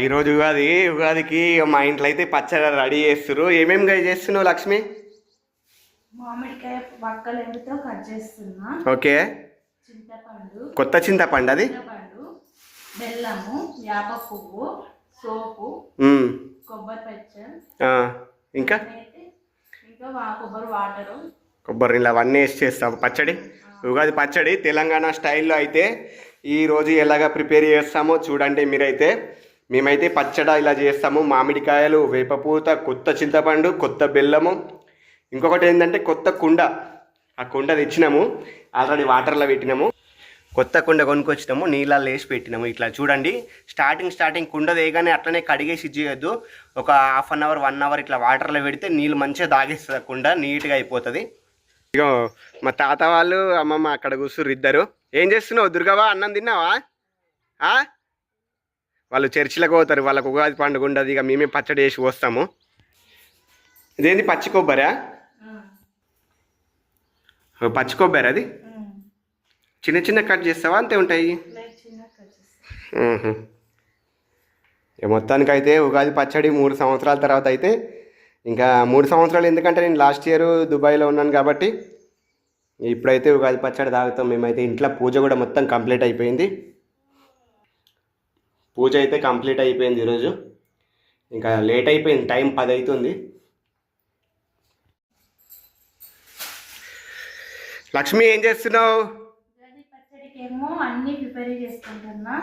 ఈరోజు ఉగాది ఉగాదికి మా ఇంట్లో అయితే పచ్చడి రెడీ చేస్తారు ఏమేమి చేస్తున్నావు లక్ష్మి? మామిడికాయ వక్కలు ఎండుతో కట్ చేస్తున్నా. ఓకే. చింతపండు. కొత్త చింతపండు అది? బెల్లము వేప పువ్వు సోపు కొబ్బరి పెచ్చ ఆ, ఇంకా? కొబ్బరి వాటరు. కొబ్బరి నీళ్ళు అవన్నీ వేసి చేస్తాం. పచ్చడి? ఉగాది పచ్చడి తెలంగాణ స్టైల్లో అయితే ఈరోజు ఎలాగ ప్రిపేర్ చేస్తామో చూడండి మీరైతే. మేమైతే పచ్చడి ఇలా చేస్తాము. మామిడికాయలు వేపపూత కొత్త చింతపండు కొత్త బెల్లము. ఇంకొకటి ఏంటంటే కొత్త కుండ. ఆ కుండ తెచ్చినాము. ఆల్రెడీ వాటర్లో పెట్టినాము. కొత్త కుండ కొనుక్కొచ్చినాము. నీళ్ళల్లో వేసి పెట్టినాము. ఇట్లా చూడండి. స్టార్టింగ్ స్టార్టింగ్ కుండ వేయగానే అట్లనే కడిగేసి చేయొద్దు ఒక half an hour one hour ఇట్లా వాటర్లో పెడితే నీళ్ళు మంచిగా తాగేస్తుంది ఆ కుండ. నీట్గా అయిపోతుంది. ఇగో మా తాత వాళ్ళు అమ్మమ్మ అక్కడ కూర్చుర్రు ఇద్దరు. ఏం చేస్తున్నావు? దుర్గవా అన్నం తిన్నావా? వాళ్ళు చర్చిలకు పోతారు వాళ్ళకు ఉగాది పండుగ ఉండదు ఇక మేమే పచ్చడి వేసి వస్తాము. ఇదేంది పచ్చి కొబ్బరా? పచ్చి కొబ్బరి అది? చిన్న చిన్న కట్ చేస్తావా? అంతే ఉంటాయి. మొత్తానికి అయితే ఉగాది పచ్చడి మూడు సంవత్సరాల తర్వాత అయితే ఇంకా మూడు సంవత్సరాలు ఎందుకంటే నేను లాస్ట్ ఇయర్ దుబాయ్లో ఉన్నాను కాబట్టి ఇప్పుడైతే ఉగాది పచ్చడి తాగుతాం. మేమైతే ఇంట్లో పూజ కూడా మొత్తం కంప్లీట్ అయిపోయింది. పూజ అయితే కంప్లీట్ అయిపోయింది ఈరోజు. ఇంకా లేట్ అయిపోయింది టైం పది అవుతుంది. లక్ష్మి ఏం చేస్తున్నావు? అన్ని ప్రిపేర్ చేసుకుంటున్నా.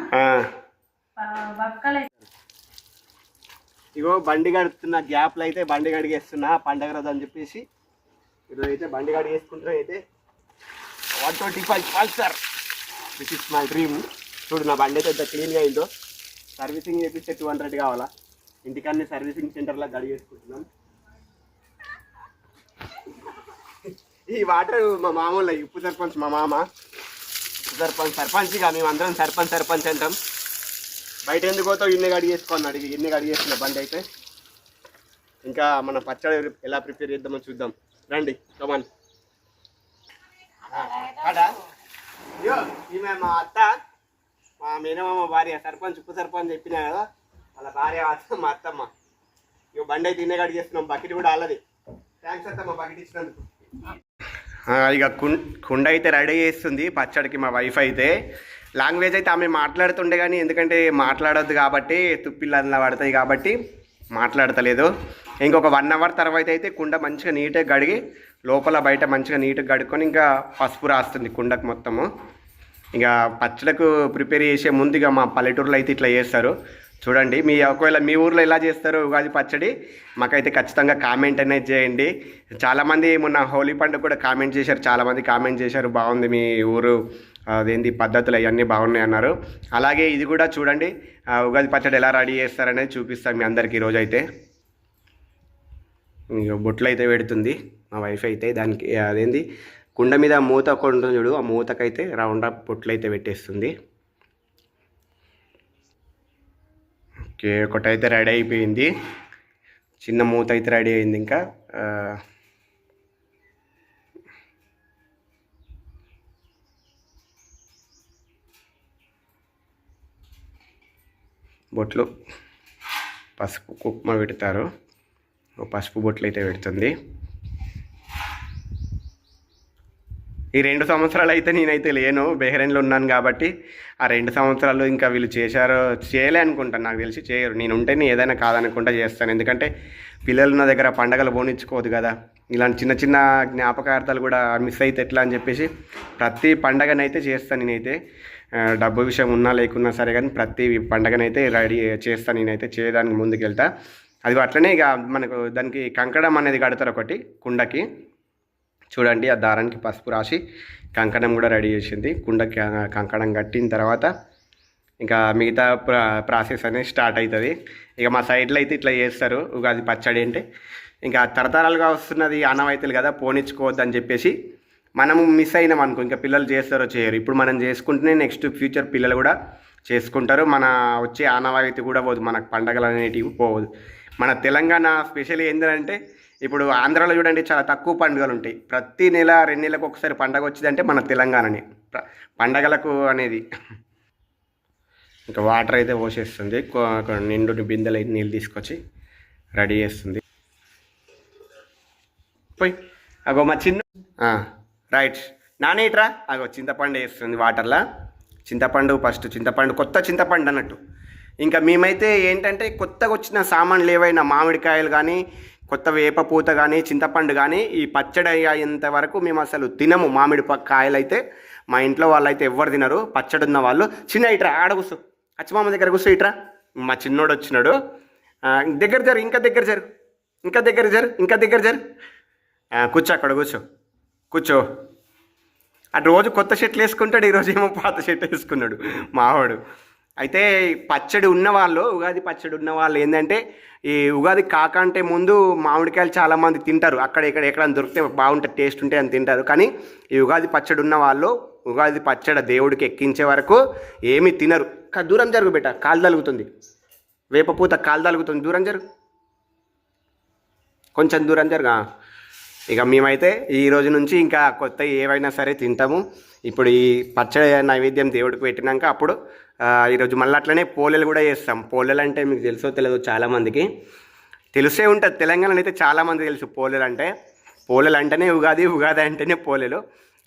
ఇగో బండి గడుపుతున్న గ్యాప్లో అయితే బండి గడిగేస్తున్నా పండగ రోజు అని చెప్పేసి. ఈరోజు అయితే బండి గడిగేసుకుంటున్నా అయితే. One twenty five Pulsar which is my dream చూడు నా బండి అయితే ఎంత క్లీన్గా అయిందో. సర్వీసింగ్ చేపిస్తే టూ హండ్రెడ్ కావాలా? ఇంటికన్నీ సర్వీసింగ్ సెంటర్లో గడిగేసుకుంటున్నాం ఈ వాటర్ మా మామూలు ఉప్పు సర్పంచ్ మా మామ ఉప్పు సర్పంచ్ సర్పంచ్గా మేము అందరం సర్పంచ్ సర్పంచ్ అంటాం. బయట ఎందుకు పోతావు? ఇన్ని అడిగేసుకొని అడిగి ఇన్ని అడిగేసిన బండి అయితే. ఇంకా మన పచ్చడి ఎలా ప్రిపేర్ చేద్దామో చూద్దాం. రండి కమాన్ ఈమె మా అత్త. మా మేనమామ భార్య సర్పంచ్ ఉప సర్పంచ్ చెప్పినా కదా వాళ్ళ భార్య మా అత్తమ్మ. ఇక బండి అయితే ఇన్నే అడిగేస్తున్నాం బకెట్ కూడా అల్లది థ్యాంక్స్ అత్తమ్మ బకెట్ ఇచ్చినందుకు. ఇక కుండ కుండ అయితే రెడీ చేస్తుంది పచ్చడికి మా వైఫ్ అయితే. లాంగ్వేజ్ అయితే ఆమె మాట్లాడుతుండే కానీ ఎందుకంటే మాట్లాడొద్దు కాబట్టి తుప్పిళ్ళ పడతాయి కాబట్టి మాట్లాడతలేదు. ఇంకొక వన్ అవర్ తర్వాత అయితే కుండ మంచిగా నీట్గా కడిగి లోపల బయట మంచిగా నీట్గా కడుక్కొని ఇంకా పసుపు రాస్తుంది కుండకు మొత్తము. ఇక పచ్చలకు ప్రిపేర్ చేసే ముందు ఇక మా పల్లెటూరులో అయితే ఇట్లా చేస్తారు. చూడండి మీ ఒకవేళ మీ ఊర్లో ఎలా చేస్తారు ఉగాది పచ్చడి? మాకైతే ఖచ్చితంగా కామెంట్ అనేది చేయండి. చాలామంది మొన్న హోలీ పండుగ కూడా కామెంట్ చేశారు చాలామంది కామెంట్ చేశారు బాగుంది మీ ఊరు అదేంటి పద్ధతులు అవన్నీ బాగున్నాయి అన్నారు. అలాగే ఇది కూడా చూడండి ఆ, ఉగాది పచ్చడి ఎలా రెడీ చేస్తారనేది చూపిస్తాను మీ అందరికీ ఈరోజు అయితే. బొట్లు అయితే పెడుతుంది మా వైఫ్ అయితే దానికి అదేంది కుండ మీద మూత ఒకటి ఉంటుంది చూడు ఆ మూతకైతే రౌండ్ అప్ బొట్లు అయితే పెట్టేస్తుంది. ఓకే ఒకటైతే అయితే రెడీ అయిపోయింది. చిన్న మూత అయితే రెడీ అయింది ఇంకా. బొట్లు పసుపు కుక్మ పెడతారు. పసుపు బొట్లు అయితే పెడుతుంది. ఈ రెండు సంవత్సరాలు అయితే నేనైతే లేను బెహ్రెన్లో ఉన్నాను కాబట్టి ఆ రెండు సంవత్సరాలు ఇంకా వీళ్ళు చేశారో చేయలే అనుకుంటాను నాకు తెలిసి చేయరు. నేను ఉంటేనే ఏదైనా కాదనుకుంటా చేస్తాను. ఎందుకంటే పిల్లలు నా దగ్గర పండగలు పోనిచ్చుకోదు కదా. ఇలాంటి చిన్న చిన్న జ్ఞాపకార్థాలు కూడా మిస్ అయితే ఎట్లా అని చెప్పేసి ప్రతి పండగనైతే చేస్తాను నేనైతే. డబ్బు విషయం ఉన్నా లేకున్నా సరే కానీ ప్రతి పండగనైతే రెడీ చేస్తాను నేనైతే చేయడానికి ముందుకు వెళ్తా అది అట్లనే ఇక మనకు దానికి కంకణం అనేది కడతారు ఒకటి కుండకి. చూడండి ఆ దారానికి పసుపు రాసి కంకణం కూడా రెడీ చేసింది. కుండకి కంకణం కట్టిన తర్వాత ఇంకా మిగతా ప్రా ప్రాసెస్ అనేది స్టార్ట్ అవుతుంది. ఇక మా సైడ్లో అయితే ఇట్లా చేస్తారు. ఉగాది పచ్చడి అంటే ఇంకా తరతరాలుగా వస్తున్నది ఆనవాయితీలు కదా పోనిచ్చుకోవద్దు అని చెప్పేసి మనము మిస్ అయినాం అనుకో ఇంకా పిల్లలు చేస్తారో చేయరు. ఇప్పుడు మనం చేసుకుంటేనే నెక్స్ట్ ఫ్యూచర్ పిల్లలు కూడా చేసుకుంటారు. మన వచ్చే ఆనవాయితీ కూడా పోదు మనకు పండగలు అనేటివి పోవద్దు మన తెలంగాణ స్పెషల్ ఏంటంటే ఇప్పుడు ఆంధ్రాలో చూడండి చాలా తక్కువ పండుగలు ఉంటాయి. ప్రతి నెల రెండు నెలలకు ఒకసారి పండగ వచ్చిందంటే మన తెలంగాణనే. పండగలకు అనేది. ఇంకా వాటర్ అయితే పోసేస్తుంది. నిండు బిందెలు అయితే నీళ్ళు తీసుకొచ్చి రెడీ చేస్తుంది. పోయి. అగో మా చిన్న రైట్. నానేట్రా అగో చింతపండు వేస్తుంది వాటర్లో. చింతపండు ఫస్ట్ చింతపండు కొత్త చింతపండు అన్నట్టు. ఇంకా మేమైతే ఏంటంటే కొత్తగా వచ్చిన సామాన్లు ఏవైనా మామిడికాయలు కానీ కొత్త వేప పూత కానీ చింతపండు కానీ ఈ పచ్చడి అయ్యేంత వరకు మేము అసలు తినము మామిడి కాయలు అయితే మా ఇంట్లో వాళ్ళు అయితే ఎవరు తినరు. పచ్చడి ఉన్న వాళ్ళు చిన్న ఇట్రా ఆడ కూర్చో. అచ్చమామ దగ్గర కూర్చో ఇట్రా. మా చిన్నోడు వచ్చినాడు. దగ్గర జరు ఇంకా దగ్గర జరు. ఇంకా దగ్గర జరు ఇంకా దగ్గర జరు. కూర్చో అక్కడ కూర్చో. కూర్చో. అటు రోజు కొత్త షర్ట్లు వేసుకుంటాడు ఈరోజు ఏమో పాత షర్ట్ వేసుకున్నాడు మావాడు అయితే పచ్చడి ఉన్నవాళ్ళు ఉగాది పచ్చడి ఉన్న వాళ్ళు ఏంటంటే ఈ ఉగాది కాకంటే ముందు మామిడికాయలు చాలామంది తింటారు. అక్కడ ఇక్కడ ఎక్కడ దొరికితే బాగుంటుంది టేస్ట్ ఉంటే అని తింటారు. కానీ ఈ ఉగాది పచ్చడి ఉన్న వాళ్ళు ఉగాది పచ్చడి దేవుడికి ఎక్కించే వరకు ఏమీ తినరు. కా దూరం జరుగు బేట కాలు తలుగుతుంది. వేపపూత కాలు తలుగుతుంది. దూరం జరుగు. కొంచెం దూరం జరుగు ఇక మేమైతే ఈ రోజు నుంచి ఇంకా కొత్త ఏవైనా సరే తింటాము. ఇప్పుడు ఈ పచ్చడి నైవేద్యం దేవుడికి పెట్టినాక అప్పుడు ఈరోజు మళ్ళీ అట్లనే పోలేలు కూడా చేస్తాం. పోలేలు అంటే మీకు తెలుసో తెలియదు చాలామందికి. తెలిసే ఉంటుంది. తెలంగాణలో అయితే చాలామంది తెలుసు పోలేలు అంటే. పోలేలు అంటేనే ఉగాది ఉగాది అంటేనే పోలేలు.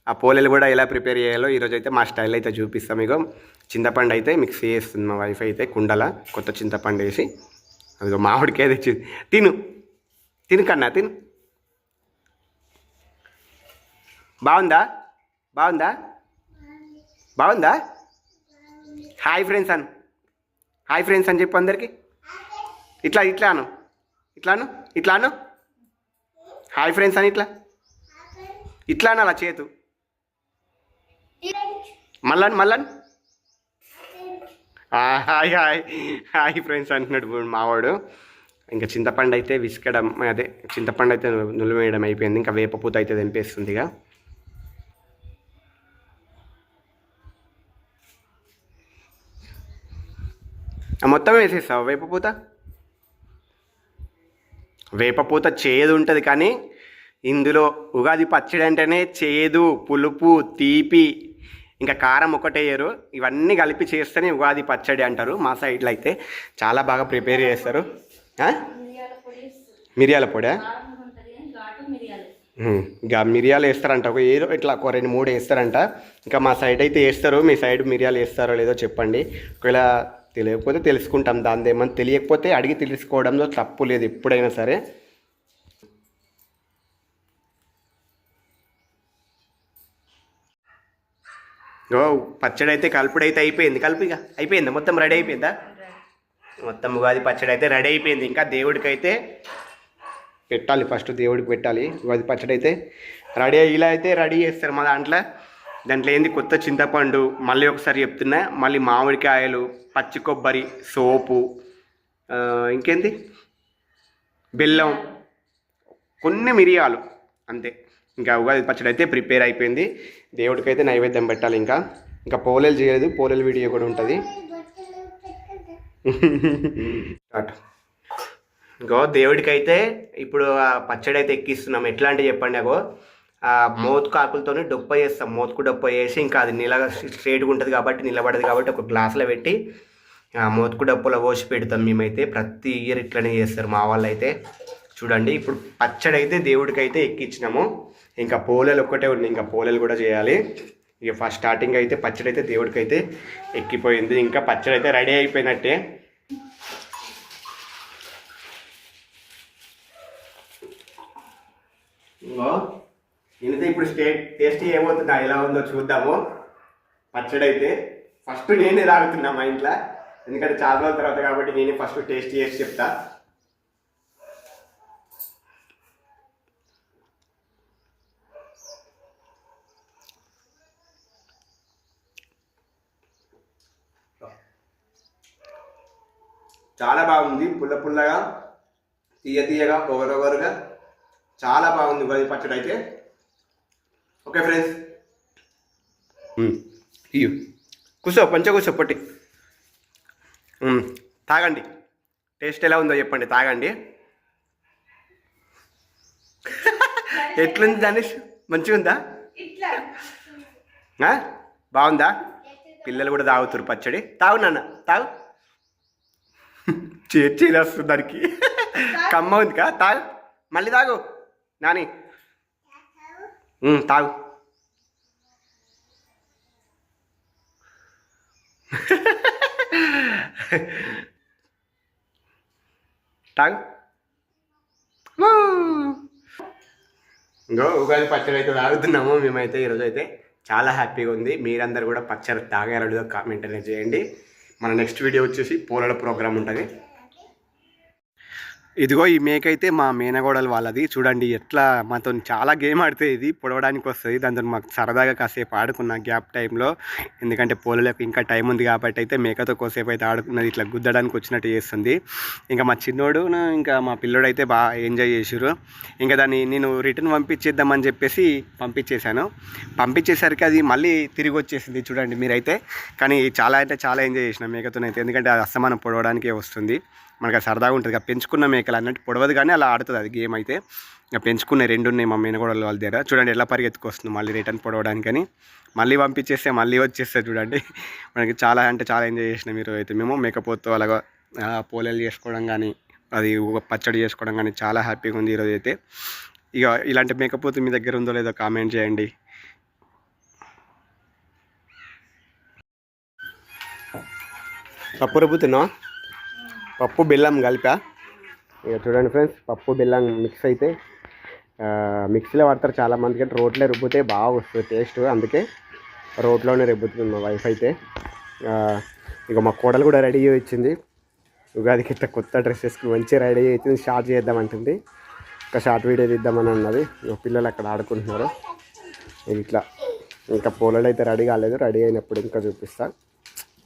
ఆ పోలేలు కూడా ఎలా ప్రిపేర్ చేయాలో ఈరోజు అయితే మా స్టైల్ అయితే చూపిస్తాం. మీకు చింతపండు అయితే మిక్స్ చేస్తుంది మా వైఫ్ అయితే కుండల కొత్త చింతపండు వేసి. అదిగో మామిడికాయ తెచ్చి. తిను. తిను కన్నా తిను. బాగుందా? బాగుందా? బాగుందా? హాయ్ ఫ్రెండ్స్ అను. హాయ్ ఫ్రెండ్స్ అని చెప్పు అందరికి. ఇట్లా ఇట్లా అను. ఇట్లాను ఇట్లాను హాయ్ ఫ్రెండ్స్ అని ఇట్లా? ఇట్లా అనాలా చేతు. మళ్ళాను మళ్ళాను హాయ్ హాయ్ హాయ్ ఫ్రెండ్స్ అంటున్నాడు మావాడు. ఇంకా చింతపండు అయితే విసుకడం అదే చింతపండు అయితే నులివేయడం అయిపోయింది. ఇంకా వేపపూత అయితే తెంపేస్తుంది ఇక. మొత్తం వేసేస్తావు? వేపపూత వేపపూత చేదు ఉంటుంది కానీ ఇందులో ఉగాది పచ్చడి అంటేనే చేదు పులుపు తీపి ఇంకా కారం ఒకటేయరు ఇవన్నీ కలిపి చేస్తేనే ఉగాది పచ్చడి అంటారు మా సైడ్లో అయితే. చాలా బాగా ప్రిపేర్ చేస్తారు? మిరియాల పొడి ఇంకా మిరియాలు వేస్తారంట. ఒక ఏదో ఇట్లా ఒక రెండు మూడు వేస్తారంట. ఇంకా మా సైడ్ అయితే వేస్తారు. మీ సైడ్ మిరియాలు వేస్తారో లేదో చెప్పండి. ఒకవేళ తెలియకపోతే తెలుసుకుంటాం. దాని ఏమన్నా తెలియకపోతే అడిగి తెలుసుకోవడంలో తప్పు లేదు ఎప్పుడైనా సరే. ఓ పచ్చడి అయితే కలుపుడైతే అయిపోయింది. కలుపు ఇక. అయిపోయిందా? మొత్తం రెడీ అయిపోయిందా? మొత్తం ఉగాది పచ్చడి అయితే రెడీ అయిపోయింది. ఇంకా దేవుడికి అయితే పెట్టాలి. ఫస్ట్ దేవుడికి పెట్టాలి. ఉగాది పచ్చడి అయితే రెడీ ఇలా అయితే రెడీ చేస్తారు మా దాంట్లో. దాంట్లో ఏంది? కొత్త చింతపండు మళ్ళీ ఒకసారి చెప్తున్నా మళ్ళీ మామిడికాయలు పచ్చి కొబ్బరి సోపు ఇంకేంది? బెల్లం కొన్ని మిరియాలు అంతే. ఇంకా ఉగాది పచ్చడి అయితే ప్రిపేర్ అయిపోయింది. దేవుడికైతే నైవేద్యం పెట్టాలి ఇంకా. ఇంకా పోలేలు చేయలేదు పోలేలు వీడియో కూడా ఉంటుంది. ఇంకో దేవుడికైతే ఇప్పుడు ఆ పచ్చడి అయితే ఎక్కిస్తున్నాం. ఎట్లా అంటే చెప్పండి అగో. ఆ మోతుకు ఆకులతోని డొప్ప చేస్తాం. మోతుకు డొప్ప చేసి ఇంకా అది నిలగా స్ట్రేట్గా ఉంటుంది కాబట్టి నిలబడదు కాబట్టి ఒక గ్లాసులో పెట్టి ఆ మోతుకు డప్పులో పోసి పెడతాం మేమైతే. ప్రతి ఇయర్ ఇట్లనే చేస్తారు మా వాళ్ళు అయితే చూడండి ఇప్పుడు పచ్చడి అయితే దేవుడికి అయితే ఎక్కించినాము. ఇంకా పోలేలు ఒక్కటే ఉన్నాయి. ఇంకా పోలేలు కూడా చేయాలి. ఇక ఫస్ట్ స్టార్టింగ్ అయితే పచ్చడి అయితే దేవుడికి అయితే ఎక్కిపోయింది. ఇంకా పచ్చడి అయితే రెడీ అయిపోయినట్టే. ఇంకో. నేనైతే ఇప్పుడు స్టేట్ టేస్ట్ ఏమవుతుందా ఎలా ఉందో చూద్దాము. పచ్చడి అయితే ఫస్ట్ నేనే తాగుతున్నా మా ఇంట్లో. ఎందుకంటే చాలా రోజుల తర్వాత కాబట్టి నేనే ఫస్ట్ టేస్ట్ చేసి చెప్తా. చాలా బాగుంది పుల్ల పుల్లగా తీయ తీయగా ఒగరొగరుగా చాలా బాగుంది ఉగాది పచ్చడి అయితే ఓకే ఫ్రెండ్స్ ఇయ్యు కూర్చో పంచ కూర్చో పొట్టి. మ్మ్. తాగండి. టేస్ట్ ఎలా ఉందో చెప్పండి తాగండి. ఎట్లుంది ధనుష్ మంచిగా ఉందా? ఇట్లా. ఆ? బాగుందా? పిల్లలు కూడా తాగుతారు పచ్చడి. తాగు నాన్న. తాగు. చేర్చి వస్తుంది దానికి. కమ్మ ఉంది కా తాగు. మళ్ళీ తాగు. నాని. తాగు. తాగు. ఊ. ఇంకో ఉగాది పచ్చడి అయితే తాగుతున్నాము. మేమైతే ఈరోజు అయితే చాలా హ్యాపీగా ఉంది. మీరందరూ కూడా పచ్చడి తాగారో కామెంట్ అనేది చేయండి. మన నెక్స్ట్ వీడియో వచ్చేసి పోలల ప్రోగ్రామ్ ఉంటుంది. ఇదిగో ఈ మేక అయితే మా మేనగోడలు వాళ్ళది. చూడండి ఎట్లా మాతో చాలా గేమ్ ఆడితే ఇది పొడవడానికి వస్తుంది. దాంతో మాకు సరదాగా కాసేపు ఆడుకున్న గ్యాప్ టైంలో. ఎందుకంటే పోలలకు ఇంకా టైం ఉంది కాబట్టి అయితే మేకతో కోసేపు అయితే ఆడుకున్నది ఇట్లా గుద్దడానికి వచ్చినట్టు చేస్తుంది. ఇంకా మా చిన్నోడు ఇంకా మా పిల్లోడు అయితే బాగా ఎంజాయ్ చేసారు ఇంకా దాన్ని నేను రిటర్న్ పంపించేద్దామని చెప్పేసి పంపించేశాను. పంపించేసరికి అది మళ్ళీ తిరిగి వచ్చేసింది చూడండి మీరైతే. కానీ చాలా అంటే చాలా ఎంజాయ్ చేసిన మేకతోనైతే. ఎందుకంటే అది అస్తమానం పొడవడానికే వస్తుంది. మనకు అది సరదాగా ఉంటుంది. ఇక పెంచుకున్న మేకలు అన్నట్టు పొడవదు కానీ అలా ఆడుతుంది అది గేమ్ అయితే. ఇక పెంచుకున్న రెండు ఉన్నాయి మా మేనగోడలు వాళ్ళ దగ్గర. చూడండి ఎలా పరిగెత్తుకొస్తుంది మళ్ళీ రిటర్న్ పొడవడానికని మళ్ళీ పంపించేస్తే మళ్ళీ వచ్చేస్తే చూడండి. మనకి చాలా అంటే చాలా ఎంజాయ్ చేసిన మీరు అయితే మేము. మేకపోతూ అలాగా పోలేలు చేసుకోవడం కానీ అది పచ్చడి చేసుకోవడం కానీ చాలా హ్యాపీగా ఉంది ఈరోజు అయితే ఇక ఇలాంటి మేకపోతు మీ దగ్గర ఉందో లేదో కామెంట్ చేయండి. పప్పు పప్పు బెల్లం కలిపా. ఇక చూడండి ఫ్రెండ్స్ పప్పు బెల్లం మిక్స్ అయితే మిక్సీలో వాడతారు చాలా మంది రోట్లో రుబ్బితే బాగా వస్తుంది టేస్ట్ అందుకే రోట్లోనే రుబ్బుతుంది మా వైఫ్ అయితే. ఇక మా కోడలు కూడా రెడీ అయ్యి వచ్చింది ఉగాదికి ఇట్లా కొత్త డ్రెస్ వేసుకుని మంచిగా రెడీ అవుతుంది షార్ట్ చేద్దామంటుంది ఒక షార్ట్ వీడియో తీద్దామని అన్నది. ఇక పిల్లలు అక్కడ ఆడుకుంటున్నారు. ఇట్లా ఇంకా పోలలు అయితే రెడీ కాలేదు. రెడీ అయినప్పుడు ఇంకా చూపిస్తాను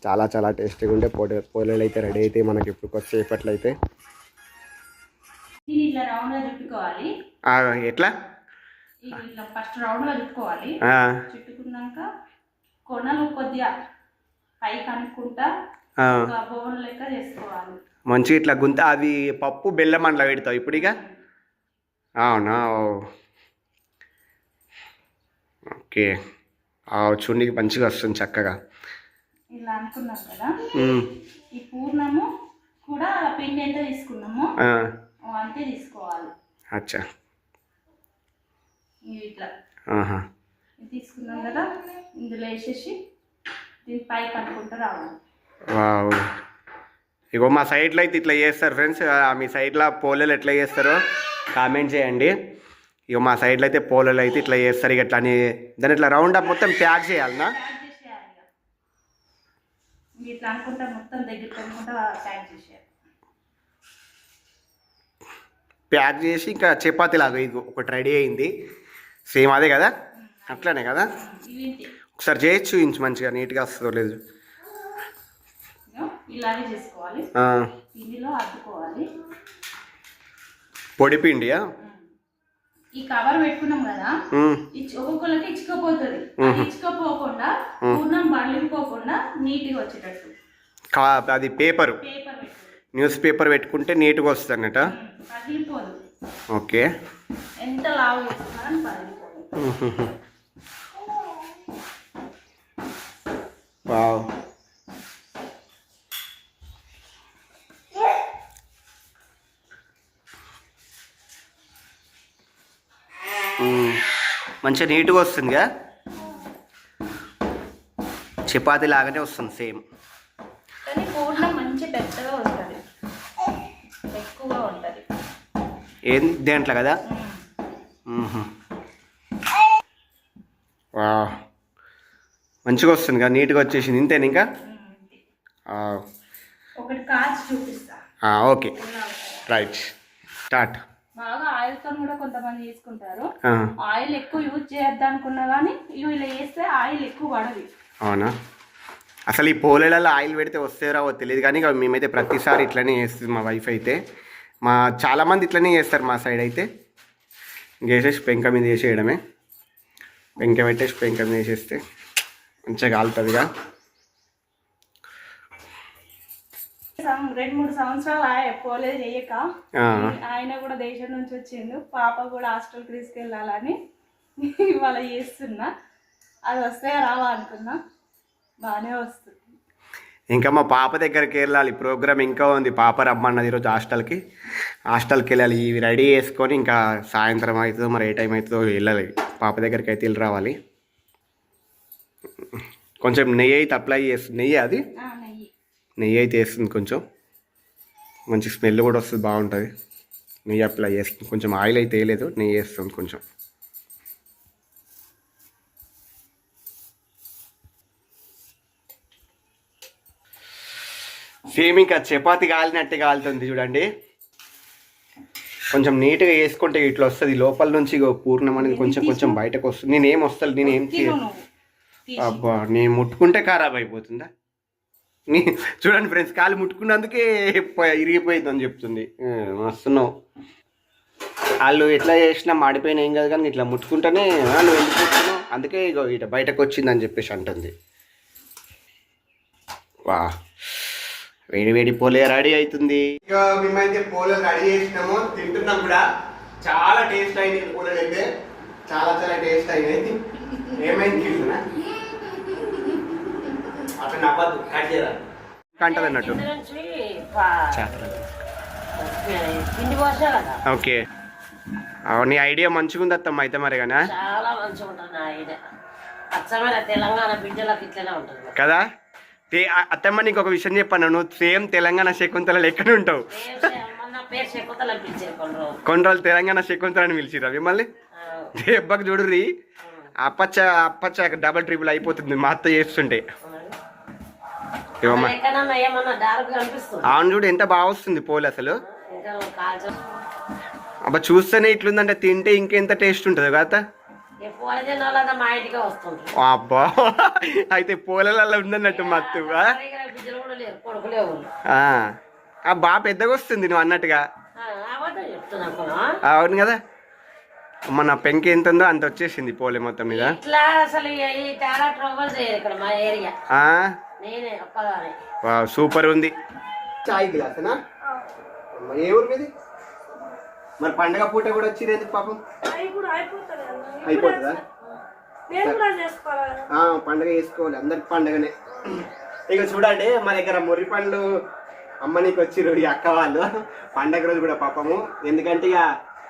చాలా చాలా టేస్టీగా ఉండే పోలే పోలేలు అయితే రెడీ అయితే మనకి ఇప్పుడు చుట్టుకోవాలి. ఆ, ఎట్లా? ఫస్ట్ రౌండ్గా చుట్టుకోవాలి. చుట్టుకున్నాక కొనలు కొద్దిగా పైకి అనుకుంటా లెక్క చేసుకోవాలి. మంచిగా ఇట్లా గుంత అది పప్పు బెల్లం అట్లా పెడతావు ఇప్పుడు ఇక? అవునా. ఓకే. చూడండి మంచిగా వస్తుంది చక్కగా. ఇలా అనుకున్నాం కదా. ఈ పూర్ణము కూడా పిండి ఎంత తీసుకున్నామో. అంతే తీసుకోవాలి. అచ్చా. ఇట్లా. తీసుకున్నాం కదా ఇందులో వేసేసి దీని రావాలి. వావ్. ఇగో మా సైడ్లో అయితే ఇట్లా చేస్తారు ఫ్రెండ్స్. మీ సైడ్లో పోలేలు ఎట్లా చేస్తారో కామెంట్ చేయండి. ఇగో మా సైడ్లో అయితే పోలేలు అయితే ఇట్లా చేస్తారు. ఇక ఇట్లా అని దాన్ని ఇట్లా రౌండ్ అప్ మొత్తం ప్యాక్ చేయాలనా ప్యాక్ చేసేయాలి ఇక. ఇవి ఇట్లా అనుకుంటా మొత్తం దగ్గరికి అనుకుంటా ప్యాక్ చేసేయాలి. ప్యాక్ చేసి ఇంకా చపాతీ లాగా ఇది ఒకటి రెడీ అయింది. సేమ్ అదే కదా? అట్లానే కదా. ఒకసారి చేసి చూపించు మంచిగా నీట్గా వస్తుందో లేదు. ఇగో ఇలాగే చేసుకోవాలి. ఆ, పిండిలో అద్దుకోవాలి. పొడి పిండియా? ఈ కవర్ పెట్టుకున్నాం కదా ఒక్కొక్కరికి ఇచ్చుకోపోతుంది. ఇచ్చుకోపోకుండా పూర్ణం బలిపోకుండా నీట్గా వచ్చేటట్టు. కా అది పేపరు న్యూస్ పేపర్ పెట్టుకుంటే నీట్గా వస్తుంది అన్నట ఓకే. ఎంత లావు. వావ్. మంచిగా నీట్గా వస్తుందిగా. చపాతీ లాగానే వస్తుంది సేమ్. ఏం దేంట్లో కదా? మంచిగా వస్తుంది కదా నీట్గా వచ్చేసింది. ఇంతేనా ఇంకా? ఓకే. రైట్. స్టార్ట్. ఆయిల్తో కూడా కొంతమంది తీసుకుంటారు ఆ, ఆయిల్ ఎక్కువ యూజ్ చేయొద్దు అనుకున్నా కానీ ఇవి ఇలా వేస్తే ఆయిల్ ఎక్కువ పడదు. అవునా? అసలు ఈ పోలేలలో ఆయిల్ పెడితే వస్తే రావో తెలియదు కానీ ఇక మేమైతే ప్రతిసారి ఇట్లనే చేస్తుంది మా వైఫ్ అయితే. మా చాలామంది ఇట్లనే చేస్తారు మా సైడ్ అయితే. వేసేసి పెంక మీద వేసేయడమే పెంక పెట్టేసి పెంక మీద వేసేస్తే మంచిగా కాలుతుందిగా రెండు మూడు సంవత్సరాలు పోలేదు చేయక ఆ, ఆయన కూడా దేశం నుంచి వచ్చిండు. పాప కూడా హాస్టల్కి తీసుకెళ్ళాలని ఇవాళ చేస్తున్నా. అది వస్తే రావా అనుకున్నా. బాగానే వస్తుంది. ఇంకా మా పాప దగ్గరికి వెళ్ళాలి. ప్రోగ్రామ్ ఇంకా ఉంది. పాప రమ్మన్నది ఈరోజు హాస్టల్కి. హాస్టల్కి వెళ్ళాలి. ఇవి రెడీ చేసుకొని ఇంకా సాయంత్రం అవుతుందో మరి ఏ టైం అవుతుందో వెళ్ళాలి. పాప దగ్గరికి అయితే వెళ్ళి రావాలి. కొంచెం నెయ్యి అయితే అప్లై చేస్తుంది నెయ్యి అది? నెయ్యి అయితే వేస్తుంది కొంచెం. మంచి స్మెల్ కూడా వస్తుంది బాగుంటుంది. నెయ్యి అప్లై చేస్తుంది. కొంచెం ఆయిల్ అయితే వేయలేదు నెయ్యి వేస్తుంది కొంచెం. సేమ్ ఇంకా చపాతి కాలినట్టే కాలుతుంది చూడండి. కొంచెం నీట్గా వేసుకుంటే ఇట్లా వస్తుంది. లోపల నుంచి పూర్ణం అనేది కొంచెం కొంచెం బయటకు వస్తుంది. నేనేం వస్తుంది నేనేం. అబ్బా నేను ముట్టుకుంటే ఖరాబ్ అయిపోతుందా? చూడండి ఫ్రెండ్స్ కాలు ముట్టుకున్నందుకే ఇరిగిపోయిందని చెప్తుంది. వస్తున్నావు వాళ్ళు ఎట్లా చేసినా మాడిపోయినా ఏం కాదు కానీ ఇట్లా ముట్టుకుంటేనే వాళ్ళు వెళ్ళిపోతున్నావు. అందుకే ఇగో ఇట బయటకు వచ్చిందని చెప్పేసి అంటుంది. వా వేడి వేడి పోలే రెడీ అవుతుంది. ఇక మేమైతే పోలే రెడీ చేసినాము తింటున్నాం కూడా. చాలా టేస్ట్ అయింది పోలేలు అయితే. చాలా చాలా టేస్ట్ అయింది ఏమైంది తింటున్నా అట్లా నవ్వద్దు కట్ చేయరా కంటది అన్నట్టు. ఓకే నీ ఐడియా మంచిగా ఉంది అత్తమ్మ అయితే మరి కానీ చాలా మంచిగా ఉంటుంది నా ఐడియా. అచ్చమైన తెలంగాణ బిడ్డలకు ఇట్లనే ఉంటుంది కదా? అత్తమ్మ నీకు ఒక విషయం చెప్పాను నువ్వు సేమ్ తెలంగాణ శకుంతల లెక్కనే ఉంటావు. కొన్ని రోజులు. తెలంగాణ శకుంతల అని పిలిచిరా మిమ్మల్ని దెబ్బకి చూడుర్రి. అప్పచ్చ అప్పచ్చ డబల్ ట్రిపుల్ అయిపోతుంది మా అత్త చేస్తుంటే. ఇవమ్మ అవును చూడు ఎంత బాగా వస్తుంది పోలు అసలు. అబ్బా చూస్తేనే ఇట్లుందంటే తింటే ఇంకెంత టేస్ట్ ఉంటుంది కదా అబ్బా అయితే పోలలో ఉందన్నట్టు ఆ, బాగా పెద్దగా వస్తుంది నువ్వు అన్నట్టుగా. అవును కదా. మన పెంకి ఎంత ఉందో అంత వచ్చేసింది పోలే మొత్తం మీద. అసలు సూపర్ ఉంది. చాయ్ గ్లాసనా? ఏ ఊరు మీది? మరి పండగ పూట కూడా వచ్చింది ఎందుకు పాపం? అయిపోతుంది కదా. అయిపోతుందా? నేను కూడా చేసుకోవాలి? కదా ఆ, పండగ చేసుకోవాలి అందరికి పండగనే. ఇక చూడండి మా దగ్గర మురి పండ్లు అమ్మనికి వచ్చిర్రు ఈ అక్క వాళ్ళు. పండగ రోజు కూడా పాపము. ఎందుకంటే ఇక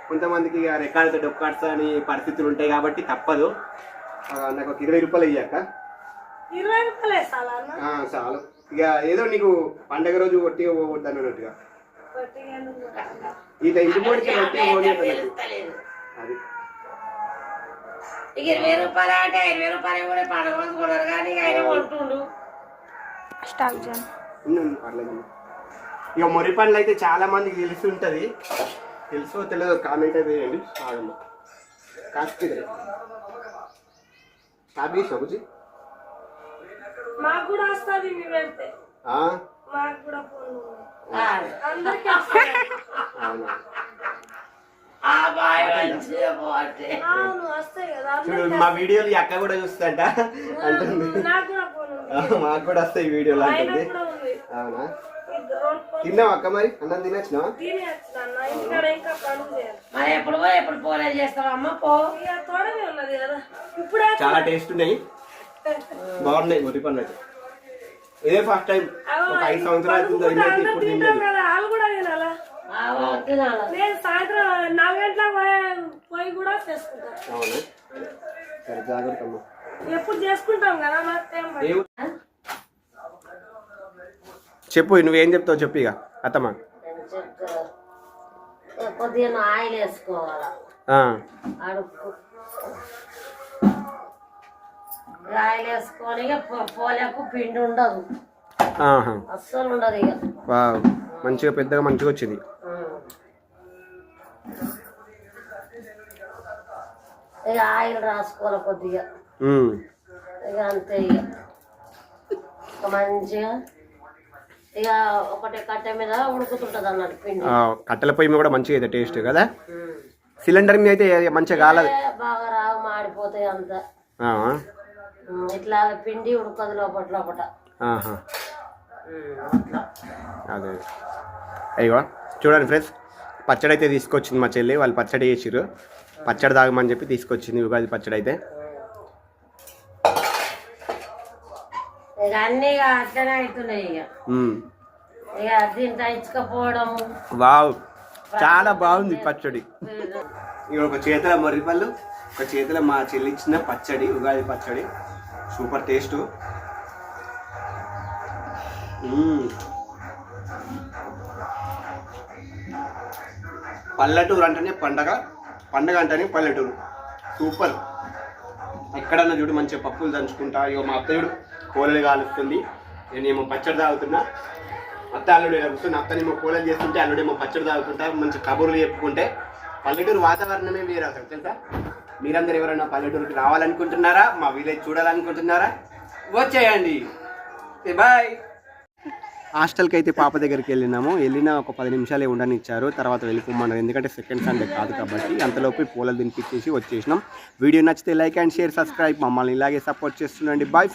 కొంతమందికి ఇక రికార్డుతో డొక్కాడ్స్ అని పరిస్థితులు ఉంటాయి కాబట్టి తప్పదు. నాకు ఒక ఇరవై రూపాయలు ఇయ్యాక ఇరవై రూపాయలు వేస్తాలా అన్న. ఆ, చాలు. ఇక ఏదో నీకు పండగ రోజు ఒట్టిగా పోవద్దు అన్నట్టుగా? ఇట్లా ఇంటి పోనీయద్దు అన్నట్టు. తెలుస్తలేదు. అది. ఇక ఇరవై రూపాయలు అంటే ఇరవై రూపాయలు కూడా పండుగ రోజు కొనరు కానీ ఇక ఆయన కొంటుండు. ఉంది, ఉంది, పర్లేదు. ఇక మురి పండ్లు అయితే చాలా మందికి తెలిసి ఉంటుంది తెలుసో తెలియదో కామెంట్ అయితే చేయండి. ఆగమ్మ కాస్త కాపీ సొగుజీ మాకు కూడా వస్తుంది మీ పెడితే మాకు కూడా ఫోన్ అందరికీ అవునా? వస్తాయి కదా చూడు మా వీడియోలు ఈ అక్క కూడా చూస్తుంట అంటుంది. నాకు కూడా ఫోన్ ఉంది. ఆ, మాకు కూడా వస్తాయి వీడియోలు అంటుంది. అవునా? తిన్నావా అక్క మరి? అన్నం తినొచ్చినావా? మరి ఎప్పుడు ఎప్పుడు పోలే పో. ఉన్నది కదా. చాలా టేస్ట్ ఉన్నాయి. బాగున్నాయి పండ్లు అయితే ఇదే ఫస్ట్ టైం ఒక ఐదు సంవత్సరాలు ఇప్పుడు వాళ్ళు కూడా తినాలా బాగా తినాలి? నేను సాయంత్రం నాలుగు గంటలకు పోయి- పోయి కూడా చేసుకుంటాం. అవునా? సరే జాగ్రత్త అమ్మా. ఎప్పుడు చేసుకుంటాం కదా చెప్పు నువ్వేం చెప్తావు చెప్పు ఇక అత్తమ్మా. కొద్దిగా ఆయిల్ వేసుకోవాలా. ఆయిల్ వేసుకొని ఇక పోలేకు పిండి ఉండదు. అస్సలు ఉండదు ఇక. మంచిగా పెద్దగా మంచిగా వచ్చింది. ఇక ఆయిల్ రాసుకోవాలి కొద్దిగా. ఇక అంతే ఇక. మంచిగా ఇక ఒకటి కట్టె మీద ఉడుకుతుంటది అన్నట్టు పిండి. కట్టెల పొయ్యి మీద కూడా మంచిగా అయితే టేస్ట్ కదా. సిలిండర్ మీద అయితే మంచిగా కాలదు. బాగా రావు మాడిపోతాయి అంత. ఇట్లా పిండి ఉడకదు లోపల లోపల అదే. అయ్యో చూడండి ఫ్రెండ్స్ పచ్చడి అయితే తీసుకొచ్చింది మా చెల్లి వాళ్ళు పచ్చడి చేసిర్రు. పచ్చడి తాగమని చెప్పి తీసుకొచ్చింది ఉగాది పచ్చడి అయితే వావ్ చాలా బాగుంది పచ్చడి. ఇక ఒక చేతుల మొర్రిపళ్ళు ఒక చేతుల మా చెల్లి ఇచ్చిన పచ్చడి ఉగాది పచ్చడి. Super taste. పల్లెటూరు అంటేనే పండగ పండగ అంటేనే పల్లెటూరు. సూపర్. ఎక్కడన్నా చూడు మంచిగా పప్పులు దంచుకుంటా. ఇక మా అత్తయుడు కోలలు కాలుస్తుంది. నేనేమో పచ్చడి తాగుతున్నా. అత్త అల్లుడు ఇలా కూర్చొని అత్తనేమో కోలలు చేస్తుంటే అల్లుడేమో పచ్చడి తాగుతుంటా మంచి కబుర్లు చెప్పుకుంటే. పల్లెటూరు వాతావరణమే వేరే అసలు తెలుసా? మీరందరూ ఎవరైనా పల్లెటూరుకి రావాలనుకుంటున్నారా? మా విలేజ్ చూడాలనుకుంటున్నారా? వచ్చేయండి. బాయ్. హాస్టల్కి అయితే పాప దగ్గరికి వెళ్ళినాము. వెళ్ళిన ఒక పది నిమిషాలే ఉండనిచ్చారు. తర్వాత వెళ్ళిపోమన్నారు. ఎందుకంటే సెకండ్ సండే కాదు కాబట్టి అంతలోపు పూలలు తినిపించేసి వచ్చేసినాం. వీడియో నచ్చితే లైక్ అండ్ షేర్ సబ్స్క్రైబ్. మమ్మల్ని ఇలాగే సపోర్ట్ చేస్తుండండి. Bye friends